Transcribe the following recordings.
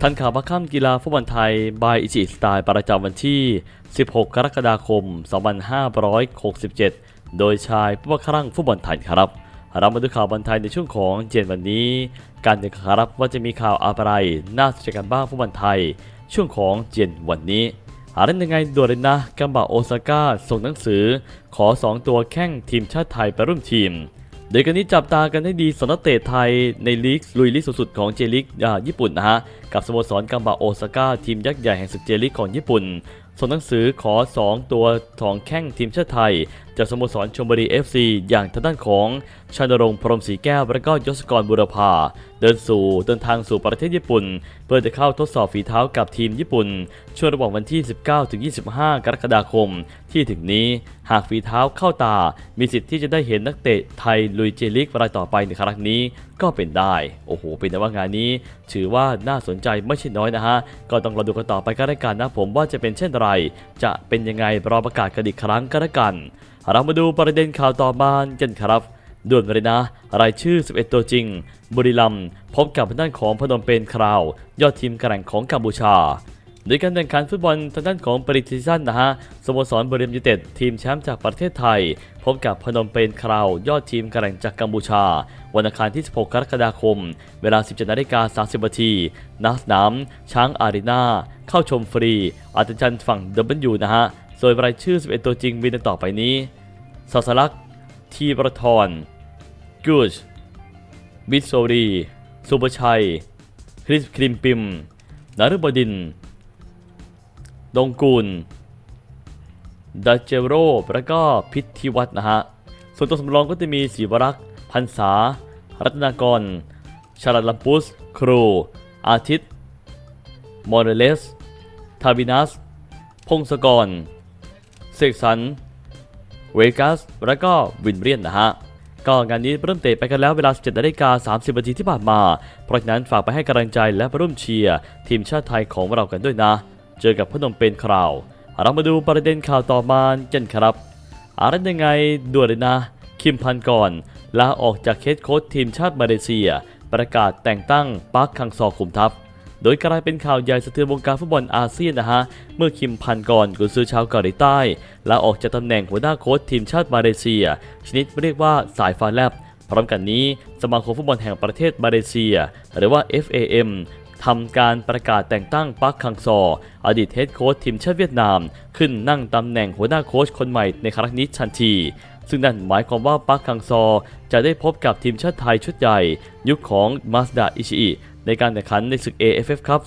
ทันข่าวพักค่ำกีฬาฟุตบอลไทย บายอิจิสไตล์ประจำวันที่ 16 กรกฎาคม 2567 โดยชายผู้ว่าครั่งฟุตบอลไทยครับ เรามาดูข่าวบอลไทยในช่วงของเจนวันนี้ การเด็กครับว่าจะมีข่าวอะไร น่าสนใจกันบ้างฟุตบอลไทย ช่วงของเจนวันนี้หาเล่นยังไงด่วนเลยนะกัมบะโอซาก้าส่งหนังสือ ขอ 2 ตัวแข้งทีมชาติไทยไปร่วมทีม โดยกันนี้จับตากันให้ดีสำนักเตะไทยในลีกลุยลีกสูงสุดของเจลิกอ่าญี่ปุ่นนะฮะ กับสโมสรกัมบาโอซาก้าทีมยักษ์ใหญ่แห่งศึกเจลิกของญี่ปุ่นส่งหนังสือขอ 2 ตัวสองแข้งทีมชาติไทย จากสโมสรชมบุรี FC อย่างทางด้านของชานรงค์พรหมศรีแก้วและก็ยศกรบุรพาเดินสู่เดินทางสู่ประเทศญี่ปุ่น เพื่อจะเข้าทดสอบฝีเท้ากับทีมญี่ปุ่น ช่วงระหว่างวันที่ 19-25 กรกฎาคม ที่ถึงนี้หากฝีเท้าเข้าตา มีสิทธิ์ที่จะได้เห็นนักเตะไทยลุยเจลิกรายต่อไปในครั้งนี้ก็เป็นได้ โอ้โห เป็นแต่ว่างานนี้ ถือว่าน่าสนใจไม่ใช่น้อยนะฮะ ก็ต้องรอดูกันต่อไปก็แล้วกันนะผมว่าจะเป็นเช่นไร จะเป็นยังไงรอประกาศกันอีกครั้งก็แล้วกันเรามาดูประเด็นข่าวต่อมากันครับด่วนเลยนะ รายชื่อ 11 ตัวจริง บุรีรัมย์พบกับทางด้านของพนมเปญคราว ยอดทีมแกร่งของกัมพูชาโดยการแข่งขันฟุตบอลทางด้านของปริซิชันนะฮะสโมสรบริมยูเต็ดทีมแชมป์จากประเทศไทย พบกับพนมเปญคราว ยอดทีมแกร่งจากกัมพูชา วันอังคารที่ 16 กรกฎาคม เวลา 17นาฬิกา30นาทีณสนาม ช้างอารีนาเข้าชมฟรีอาจารย์ฝั่ง W นะฮะ ส่วนรายชื่อ 11 ตัวจริงมีดังต่อไปนี้ศาสลักษ์ทีประทรกูชบิสโซรีสุประชัย คริสคริมปิมนฤบดิน ดงกูลดัจเจโรและก็พิธีวัฒนะฮะ ส่วนตัวสำรองก็จะมีศิวรักษ์พันษา รัตนากร ชาลัดลัมปุส ครู อาทิตย์ มอร์เรเลส ทาบินัส พงศกร เสกสรรเวกัสและก็วินเรียนนะฮะก็งานนี้เริ่มเตะไปกันแล้วเวลา 17นาฬิกา30นาทีที่ผ่านมา เพราะฉะนั้นฝากไปให้กำลังใจและร่วมเชียร์ทีมชาติไทยของเรากันด้วยนะ เจอกับพนมเปญคราว เรามาดูประเด็นข่าวต่อมากันครับอะไรยังไงด่วนเลยนะ คิมพันก่อนลาออกจากเคสโค้ชทีมชาติมาเลเซีย ประกาศแต่งตั้งปาร์คคังซอคุมทัพ โดยกลายเป็นข่าวใหญ่สะเทือนวงการฟุตบอลอาเซียนนะฮะ เมื่อคิมพันกรกุนซือชาวเกาหลีใต้ลาออกจากตำแหน่งหัวหน้าโค้ชทีมชาติมาเลเซีย ชนิดเรียกว่าสายฟ้าแลบ พร้อมกันนี้สมาคมฟุตบอลแห่งประเทศมาเลเซีย หรือว่า FAM ทำการประกาศแต่งตั้งปักคังซอ อดีตเฮดโค้ชทีมชาติเวียดนาม ขึ้นนั่งตำแหน่งหัวหน้าโค้ชคนใหม่ในครั้งนี้ทันที ซึ่งนั่นหมายความว่าปักคังซอ จะได้พบกับทีมชาติไทยชุดใหญ่ ยุคของมาสดาอิชิอิ ในการแข่งขันในศึก AFF ครับ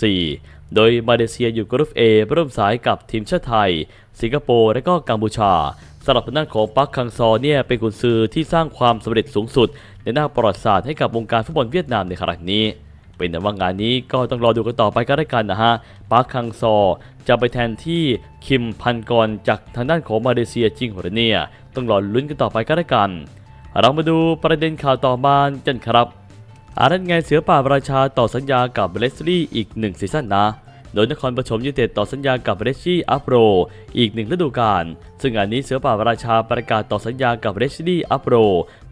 2024 โดยมาเลเซียอยู่กรุ๊ป A ร่วมสายกับทีมชาติไทย สิงคโปร์และก็กัมพูชาสำหรับทางด้านของปักคังซอเนี่ยเป็นกุนซือที่สร้างความสำเร็จสูงสุด ในหน้าประวัติศาสตร์ให้กับวงการฟุตบอลเวียดนามในครั้งนี้ เป็นแต่ว่างานนี้ก็ต้องรอดูกันต่อไปก็ได้กันนะฮะปาร์คคังซอจะไปแทนที่คิมพันกรจากทางด้านของมาเลเซียจริงหรือเนี่ยต้องรอลุ้นกันต่อไปก็ได้กัน เรามาดูประเด็นข่าวต่อมากันครับ อารันไงเสือป่าราชาต่อสัญญากับเบรสลี่อีกหนึ่งซีซั่นนะ โดยนครปฐมยูเต็ดต่อสัญญากับเรชชี่อัพโรอีกหนึ่งฤดูกาล ซึ่งงานนี้เสือป่าราชาประกาศต่อสัญญากับเรชชี่อัพโร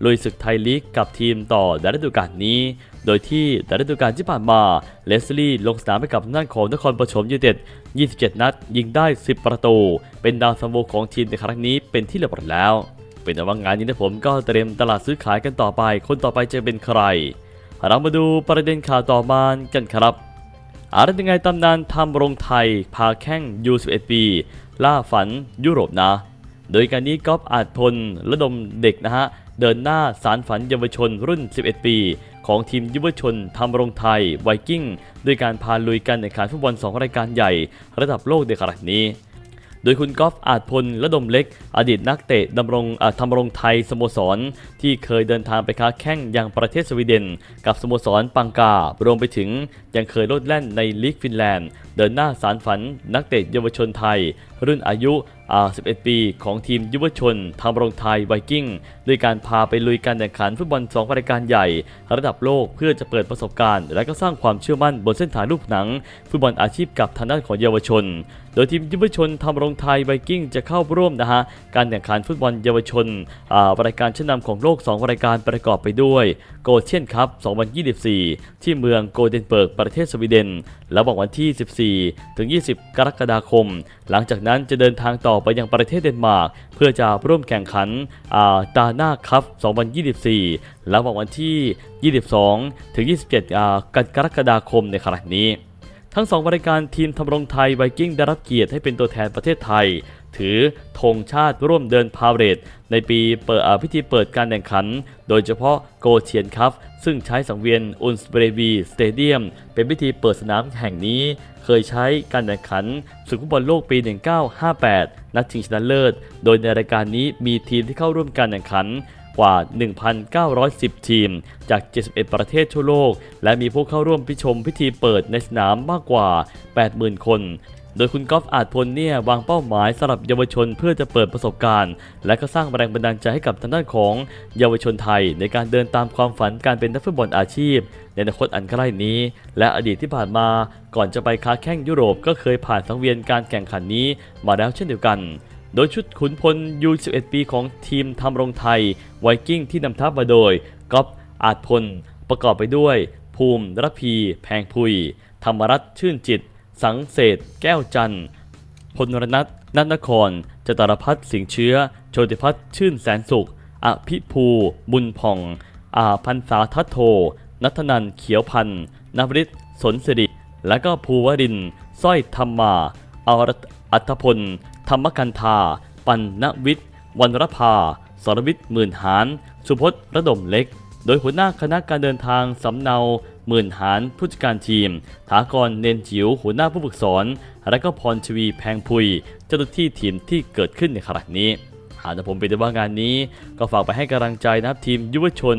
ลุยศึกไทยลีกกับทีมต่อในฤดูกาลนี้ โดยที่ในฤดูกาลที่ผ่านมาเลสลี่ลงสนามไปกับทางด้านของนครปฐมยูเต็ด 27 นัด ยิงได้ 10 ประตู เป็นดาวซัมโบของทีมในครั้งนี้เป็นที่เรียบร้อยแล้ว เป็นแต่ว่างานนี้นะผมก็เตรียมตลาดซื้อขายกันต่อไป คนต่อไปจะเป็นใคร เรามาดูประเด็นข่าวต่อมากันครับอะไรยังไงตำนานทำรงไทย พาแข้ง U11 ปี ล่าฝันยุโรปนะ โดยการนี้ก๊อฟอาจพลระดมเด็กนะฮะ เดินหน้าสารฝันเยาวชนรุ่น 11 ปี ของทีมยุวชนทำรงไทยไวกิ้งด้วยการพาลุยกันในขานฟุตบอล 2 รายการใหญ่ ระดับโลกในครั้งนี้ โดยคุณกอล์ฟอาจพลระดมเล็ก อดีตนักเตะดำรงทำรงไทยสโมสร ที่เคยเดินทางไปค้าแข่งยังประเทศสวีเดน กับสโมสรปังกา รวมไปถึงยังเคยโลดแล่นในลีกฟินแลนด์ เดินหน้าสารฝันนักเตะเยาวชนไทย รุ่นอายุ อา11 ปีของทีมยุวชนทำรงไทยไวกิ้งด้วยการพาไปลุยการแข่งขันฟุตบอล2รายการใหญ่ ระดับโลกเพื่อจะเปิดประสบการณ์ และก็สร้างความเชื่อมั่นบนเส้นทางลูกหนัง ฟุตบอลอาชีพกับทางด้านของเยาวชน โดยทีมยุวชนทำรงไทยไวกิ้งจะเข้าร่วมนะฮะการแข่งขันฟุตบอลเยาวชนรายการชั้นนำของโลก 2 รายการประกอบไปด้วยโกเชียนคัพ 2024 ที่เมืองโกเดนเบิร์กประเทศสวีเดนระหว่างวันที่ 14 ถึง 20 กรกฎาคม หลังจากนั้นจะเดินทางต่อไปยังประเทศเดนมาร์กเพื่อจะร่วมแข่งขันอาตาหน้าคัพ 2024 ระหว่างวันที่ 22 ถึง 27กันกรกฎาคมในครั้งนี้ ทั้งสองบริการทีมทำรงไทยไวกิ้งได้รับเกียรติให้เป็นตัวแทนประเทศไทย ถือธงชาติร่วมเดินพาเหรดในปีเปิดอาพิธีเปิดการแข่งขัน โดยเฉพาะโกเชียนคัพซึ่งใช้สังเวียนอุนสเบรวีสเตเดียมเป็นพิธีเปิดสนามแห่งนี้ เคยใช้การแข่งขันศึกฟุตบอลโลกปี 1958 นัดชิงชนะเลิศ โดยในรายการนี้มีทีมที่เข้าร่วมการแข่งขันกว่า 1,910 ทีม จาก 71 ประเทศทั่วโลก และมีผู้เข้าร่วมพิชมพิธีเปิดในสนามมากกว่า 80,000 คน โดยคุณกอฟอาจพลเนี่ยวางเป้าหมายสำหรับเยาวชนเพื่อจะเปิดประสบการณ์ และก็สร้างแรงบันดาลใจให้กับทางด้านของเยาวชนไทย ในการเดินตามความฝันการเป็นนักฟุตบอลอาชีพ ในอนาคตอันใกล้นี้ และอดีตที่ผ่านมาก่อนจะไปค้าแข่งยุโรปก็เคยผ่านสังเวียนการแข่งขันนี้มาแล้วเช่นเดียวกันโดยชุดขุนพลยู11 ปีของทีมทำรงไทย ไวกิ้งที่นำทัพมาโดยก๊อฟอาจพล ประกอบไปด้วย ภูมิระพี แพงพุย ธรรมรัตชื่นจิต สังเศษแก้วจันทร์พลรนัทนัทนคร จตรพัฒน์สิงเชื้อ โชติพัฒน์ชื่นแสนสุข อภิภู บุญผ่อง อาพันษาทัตโท นัทนันเขียวพันธ์นวริศสนสิริ และก็ภูวรินสร้อยธรรมาอรอัธพล ธรรมกันธา ปันนวิทย์ วันรภา สรวิทย์หมื่นหาน สุพจน์ระดมเล็ก โดยหัวหน้าคณะการเดินทางสำเนาหมื่นหานผู้จัดการทีม ถากรเนนจิ๋วหัวหน้าผู้ฝึกสอน และก็พรชวีแพงพุย เจ้าหน้าที่ทีมที่เกิดขึ้นในครั้งนี้ หากผมเป็นว่างานนี้ ก็ฝากไปให้กำลังใจนะครับทีมยุวชน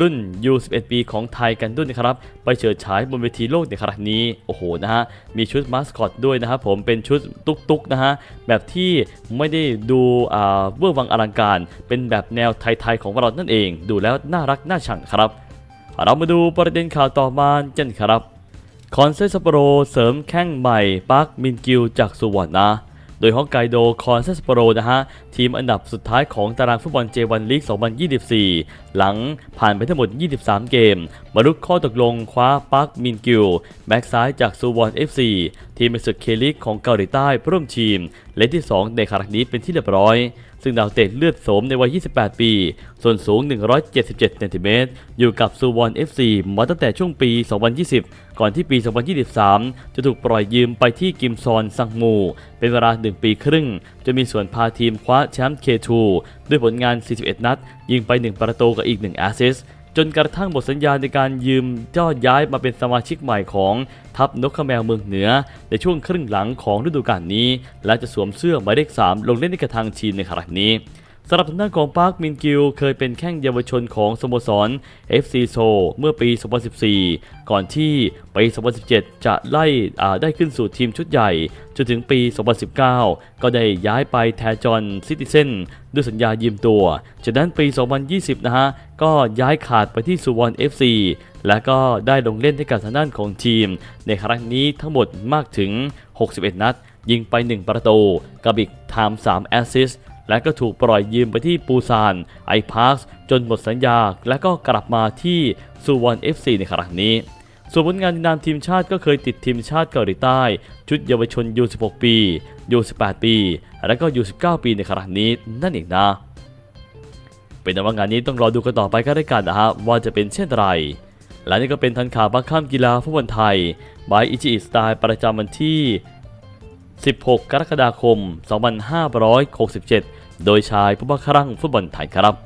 รุ่น U11 ปีของไทยกันด้วยนะครับ ไปเฉิดฉายบนเวทีโลกในครั้งนี้ โอ้โหนะฮะ มีชุดมาสคอตด้วยนะครับผมเป็นชุดตุกๆนะฮะ แบบที่ไม่ได้ดูอ่าเวอร์วังอลังการ เป็นแบบแนวไทยๆของเรานั่นเอง ดูแล้วน่ารักน่าชังครับ เรามาดูประเด็นข่าวต่อมากันครับคอนเซซปโปรเสริมแข้งใหม่ปาร์คมินกิวจากสุวรรณนะ โดยฮอกไกโดคอนเซซัปโปโรนะฮะทีมอันดับสุดท้ายของตารางฟุตบอล J1 ลีก 2024 หลังผ่านไปทั้งหมด 23 เกมบรรลุข้อตกลงคว้าปาร์คมินกิวแบ็กซ้ายจากซูวอน FC ทีมในศึกเคลิกของเกาหลีใต้ร่วมทีม เลนที่ 2 ในครั้งนี้เป็นที่เรียบร้อย ซึ่งดาวเตะเลือดโสมในวัย 28 ปี ส่วนสูง 177เซนติเมตรอยู่กับซูวอน FC มาตั้งแต่ช่วงปี 2020 ก่อนที่ปี 2023 จะถูกปล่อยยืมไปที่กิมซอนซังมู เป็นเวลา 1 ปีครึ่ง จะมีส่วนพาทีมคว้าแชมป์ K2 ด้วยผลงาน 41 นัด ยิงไป 1 ประตูกับอีก 1 แอสซิสต์ จนกระทั่งหมดสัญญาในการยืมยอดย้ายมาเป็นสมาชิกใหม่ของทัพนกขแมวเมืองเหนือ ในช่วงครึ่งหลังของฤดูกาลนี้ และจะสวมเสื้อหมายเลข3ลงเล่นในกระทางชีนในครั้งนี้ สำหรับทางด้านของปาร์คมินกิลเคยเป็นแข้งเยาวชนของสโมสร FC โซเมื่อปี 2014 ก่อนที่ปี 2017 จะไล่ได้ขึ้นสู่ทีมชุดใหญ่ จนถึงปี 2019 ก็ได้ย้ายไปแทนจอห์นซิติเซนด้วยสัญญายืมตัว จากนั้นปี 2020 นะฮะ ก็ย้ายขาดไปที่สุวรรณ FC และก็ได้ลงเล่นให้กับทางด้านของทีม ในครั้งนี้ทั้งหมดมากถึง 61 นัด ยิงไป 1 ประตูกับอีกไทม์3แอสซิส และก็ถูกปล่อยยืมไปที่ปูซานไอพาร์คจนหมดสัญญา และก็กลับมาที่สุวรรณ FC ในครั้งนี้ส่วนผลงานในนามทีมชาติก็เคยติดทีมชาติเกาหลีใต้ ชุดเยาวชน U16 ปี U18 ปี และก็ U19 ปีในครั้งนี้นั่นเองนะ เป็นแต่ว่างานนี้ต้องรอดูกันต่อไปก็ได้กันนะฮะว่าจะเป็นเช่นไรและนี่ก็เป็นทันข่าวบัคข้ามกีฬาฟุตบอลไทยบายอิจิอิสไตล์ประจำวันที่ 16 กรกฎาคม 2567 โดยชายผู้บังคับฟุตบอลไทยครับ